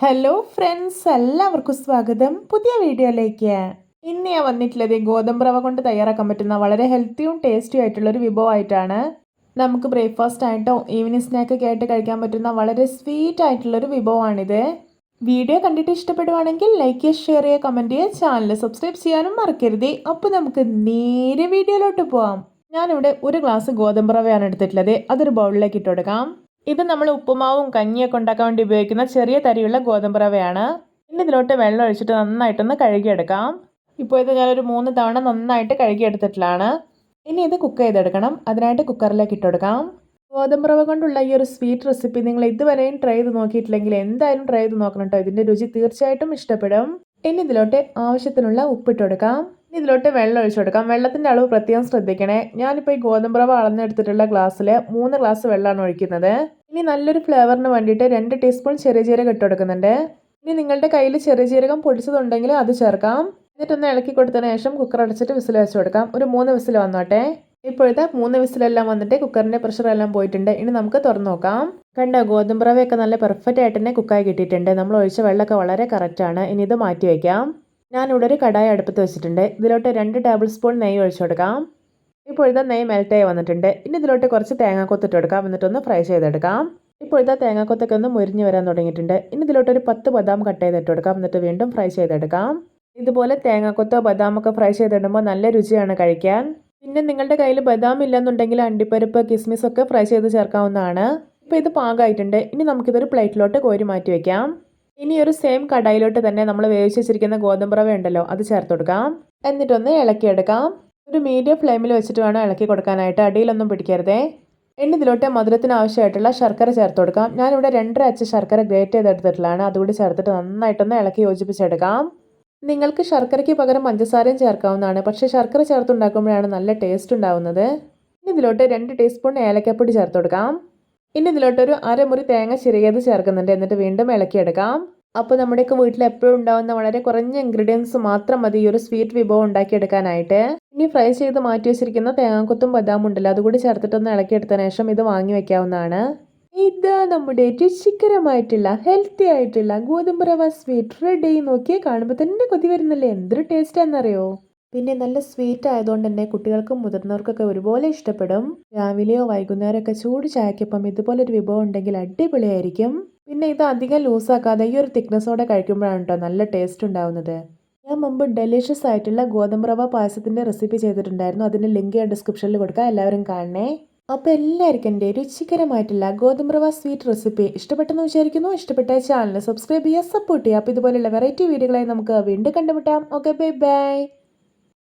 Hello friends എല്ലാവർക്കും സ്വാഗതം. പുതിയ വീഡിയോയിലേക്ക്. ഇന്ന് ഞാൻ വന്നിട്ടുള്ളത് ഗോതമ്പ് റവ കൊണ്ട് തയ്യാറാക്കാൻ പറ്റുന്ന വളരെ ഹെൽത്തിയും ടേസ്റ്റിയും ആയിട്ടുള്ള ഒരു വിഭവമായിട്ടാണ്. നമുക്ക് ബ്രേക്ക്ഫാസ്റ്റ് ആയിട്ടോ ഈവനിങ് സ്നാക്ക് ഒക്കെ ആയിട്ട് കഴിക്കാൻ പറ്റുന്ന വളരെ സ്വീറ്റ് ആയിട്ടുള്ളൊരു വിഭവമാണിത്. വീഡിയോ കണ്ടിട്ട് ഇഷ്ടപ്പെടുവാണെങ്കിൽ ലൈക്ക് ചെയ്യുക ഷെയർ ചെയ്യുക കമന്റ് ചെയ്യുക ചാനൽ സബ്സ്ക്രൈബ് ചെയ്യാനും മറക്കരുത്. അപ്പോൾ നമുക്ക് നേരെ വീഡിയോയിലോട്ട് പോവാം. ഞാനിവിടെ ഒരു ഗ്ലാസ് ഗോതമ്പ് റവയാണ് എടുത്തിട്ടുള്ളത്. അതൊരു ബൗളിലേക്ക് ഇട്ട് കൊടുക്കാം ഇത് നമ്മൾ ഉപ്പുമാവും കഞ്ഞിയൊക്കെ ഉണ്ടാക്കാൻ വേണ്ടി ഉപയോഗിക്കുന്ന ചെറിയ തരിയുള്ള ഗോതമ്പ് റവയാണ്. ഇനി ഇതിലോട്ട് വെള്ളം ഒഴിച്ചിട്ട് നന്നായിട്ടൊന്ന് കഴുകിയെടുക്കാം. ഇപ്പോൾ ഇത് ഞാനൊരു മൂന്ന് തവണ നന്നായിട്ട് കഴുകിയെടുത്തിട്ടുള്ളതാണ്. ഇനി ഇത് കുക്ക് ചെയ്തെടുക്കണം. അതിനായിട്ട് കുക്കറിലേക്ക് ഇട്ട് കൊടുക്കാം ഗോതമ്പ് റവ കൊണ്ടുള്ള ഈ ഒരു സ്വീറ്റ് റെസിപ്പി നിങ്ങൾ ഇതുവരെയും ട്രൈ ചെയ്ത് നോക്കിയിട്ടില്ലെങ്കിൽ എന്തായാലും ട്രൈ ചെയ്ത് നോക്കണം കേട്ടോ. ഇതിന്റെ രുചി തീർച്ചയായിട്ടും ഇഷ്ടപ്പെടും. ഇനി ഇതിലോട്ട് ആവശ്യത്തിനുള്ള ഉപ്പിട്ട് കൊടുക്കാം. ഇനി ഇതിലോട്ട് വെള്ളം ഒഴിച്ചു കൊടുക്കാം. വെള്ളത്തിന്റെ അളവ് പ്രത്യേകം ശ്രദ്ധിക്കണേ. ഞാനിപ്പോൾ ഈ ഗോതമ്പ് റവ അളന്നെടുത്തിട്ടുള്ള ഗ്ലാസ്സിൽ മൂന്ന് ഗ്ലാസ് വെള്ളമാണ് ഒഴിക്കുന്നത്. ഇനി നല്ലൊരു ഫ്ലേവറിന് വേണ്ടിയിട്ട് രണ്ട് ടീസ്പൂൺ ചെറിയ ജീരകം ഇട്ട് കൊടുക്കുന്നുണ്ട്. ഇനി നിങ്ങളുടെ കയ്യിൽ ചെറിയ ജീരകം പൊടിച്ചതുണ്ടെങ്കിൽ അത് ചേർക്കാം. എന്നിട്ടൊന്ന് ഇളക്കി കൊടുത്തതിന് ശേഷം കുക്കർ അടച്ചിട്ട് വിസിൽ വെച്ച് കൊടുക്കാം. ഒരു മൂന്ന് വിസിൽ വന്നോട്ടെ. ഇപ്പോഴത്തെ മൂന്ന് വിസിലെല്ലാം വന്നിട്ട് കുക്കറിന്റെ പ്രഷർ എല്ലാം പോയിട്ടുണ്ട്. ഇനി നമുക്ക് തുറന്നു നോക്കാം. കണ്ടോ ഗോതമ്പ് റവയൊക്കെ നല്ല പെർഫെക്റ്റ് ആയിട്ട് തന്നെ കുക്കായി കിട്ടിയിട്ടുണ്ട്. നമ്മൾ ഒഴിച്ച വെള്ളമൊക്കെ വളരെ കറക്റ്റാണ് ഇനി ഇത് മാറ്റി വയ്ക്കാം ഞാനിവിടെ ഒരു കടായി അടുപ്പത്ത് വെച്ചിട്ടുണ്ട്. ഇതിലോട്ട് രണ്ട് ടേബിൾ സ്പൂൺ നെയ്യ് ഒഴിച്ചു കൊടുക്കാം. ഇപ്പോഴത്തെ നെയ്യ് മെൽറ്റായി വന്നിട്ടുണ്ട്. ഇനി ഇതിലോട്ട് കുറച്ച് തേങ്ങാക്കൊത്തിട്ട് കൊടുക്കാം. എന്നിട്ടൊന്ന് ഫ്രൈ ചെയ്തെടുക്കാം. ഇപ്പോഴത്തെ തേങ്ങാക്കൊത്തൊക്കെ ഒന്ന് മുരിഞ്ഞ് വരാൻ തുടങ്ങിയിട്ടുണ്ട്. ഇനി ഇതിലോട്ട് ഒരു പത്ത് ബദാം കട്ട് ചെയ്തിട്ട് കൊടുക്കാം. എന്നിട്ട് വീണ്ടും ഫ്രൈ ചെയ്തെടുക്കാം. ഇതുപോലെ തേങ്ങാക്കൊത്തോ ബദാമൊക്കെ ഫ്രൈ ചെയ്തിടുമ്പോൾ നല്ല രുചിയാണ് കഴിക്കാൻ. പിന്നെ നിങ്ങളുടെ കയ്യിൽ ബദാം ഇല്ലെന്നുണ്ടെങ്കിൽ അണ്ടിപ്പരിപ്പ് കിസ്മിസ് ഒക്കെ ഫ്രൈ ചെയ്ത് ചേർക്കാവുന്നതാണ്. ഇപ്പോൾ ഇത് പാകമായിട്ടുണ്ട് ഇനി നമുക്കിതൊരു പ്ലേറ്റിലോട്ട് കോരി മാറ്റി വയ്ക്കാം ഇനി ഒരു സെയിം കടായിലോട്ട് തന്നെ നമ്മൾ വേവിച്ച് വെച്ചിരിക്കുന്ന ഗോതമ്പ് റവ ഉണ്ടല്ലോ അത് ചേർത്ത് കൊടുക്കാം. എന്നിട്ടൊന്ന് ഇളക്കിയെടുക്കാം ഒരു മീഡിയം ഫ്ലെയിമിൽ വെച്ചിട്ട് വേണം ഇളക്കി കൊടുക്കാനായിട്ട് അടിയിലൊന്നും പിടിക്കരുതേ. ഇനി മധുരത്തിന് ആവശ്യമായിട്ടുള്ള ശർക്കര ചേർത്ത് കൊടുക്കാം. ഞാനിവിടെ രണ്ടര അച്ച് ശർക്കര ഗ്രേറ്റ് ചെയ്തെടുത്തിട്ടുള്ളതാണ്. അതുകൂടി ചേർത്തിട്ട് നന്നായിട്ടൊന്ന് ഇളക്കി യോജിപ്പിച്ചെടുക്കാം. നിങ്ങൾക്ക് ശർക്കരയ്ക്ക് പകരം പഞ്ചസാരയും ചേർക്കാവുന്നതാണ്. പക്ഷേ ശർക്കര ചേർത്തുണ്ടാക്കുമ്പോഴാണ് നല്ല ടേസ്റ്റ് ഉണ്ടാവുന്നത്. ഇനി ഇതിലോട്ട് രണ്ട് ടീസ്പൂൺ ഏലക്കപ്പൊടി ചേർത്ത് കൊടുക്കാം. ഇനി ഇതിലോട്ടൊരു അരമുറി തേങ്ങ ചിരകിയത് ചേർക്കുന്നുണ്ട്. എന്നിട്ട് വീണ്ടും ഇളക്കിയെടുക്കാം. അപ്പോൾ നമ്മുടെയൊക്കെ വീട്ടിൽ എപ്പോഴും ഉണ്ടാകുന്ന വളരെ കുറഞ്ഞ ഇൻഗ്രീഡിയൻസ് മാത്രം മതി ഈ ഒരു സ്വീറ്റ് വിഭവം ഉണ്ടാക്കിയെടുക്കാനായിട്ട്. ഇനി ഫ്രൈ ചെയ്ത് മാറ്റി വെച്ചിരിക്കുന്ന തേങ്ങാക്കൊത്തും ബദാം ഉണ്ടല്ലോ അതുകൂടി ചേർത്തിട്ടൊന്ന് ഇളക്കിയെടുത്തതിന് ശേഷം ഇത് വാങ്ങി വെക്കാവുന്നതാണ്. ഇതാ നമ്മുടെ രുചികരമായിട്ടുള്ള ഹെൽത്തി ആയിട്ടുള്ള ഗോതമ്പ് റവ സ്വീറ്റ് റെഡി നോക്കിയാൽ കാണുമ്പോൾ തന്നെ കൊതി വരുന്നില്ലേ? എന്തൊരു ടേസ്റ്റാണെന്നറിയോ പിന്നെ നല്ല സ്വീറ്റ് ആയതുകൊണ്ട് തന്നെ കുട്ടികൾക്കും മുതിർന്നവർക്കൊക്കെ ഒരുപോലെ ഇഷ്ടപ്പെടും. രാവിലെയോ വൈകുന്നേരമൊക്കെ ചൂട് ചായക്കൊപ്പം ഇതുപോലൊരു വിഭവം ഉണ്ടെങ്കിൽ അടിപൊളിയായിരിക്കും. പിന്നെ ഇത് അധികം ലൂസാക്കാതെ ഈ ഒരു തിക്നെസ്സോടെ കഴിക്കുമ്പോഴാണ് കേട്ടോ നല്ല ടേസ്റ്റ് ഉണ്ടാവുന്നത്. ഞാൻ മുമ്പ് ഡെലിഷ്യസ് ആയിട്ടുള്ള ഗോതമ്പ് റവ പായസത്തിന്റെ റെസിപ്പി ചെയ്തിട്ടുണ്ടായിരുന്നു. അതിന്റെ ലിങ്ക് ഞാൻ ഡിസ്ക്രിപ്ഷനിൽ കൊടുക്കാം. എല്ലാവരും കാണണേ. അപ്പോൾ എല്ലാവർക്കും എന്റെ രുചികരമായിട്ടുള്ള ഗോതമ്പ് റവ സ്വീറ്റ് റെസിപ്പി ഇഷ്ടപ്പെട്ടെന്ന് വിചാരിക്കുന്നു. ഇഷ്ടപ്പെട്ട ചാനൽ സബ്സ്ക്രൈബ് ചെയ്യുക സപ്പോർട്ട് ചെയ്യുക. അപ്പോൾ ഇതുപോലെയുള്ള വെറൈറ്റി വീഡിയോകളായി നമുക്ക് വീണ്ടും കണ്ടുമുട്ടാം. Okay bye bye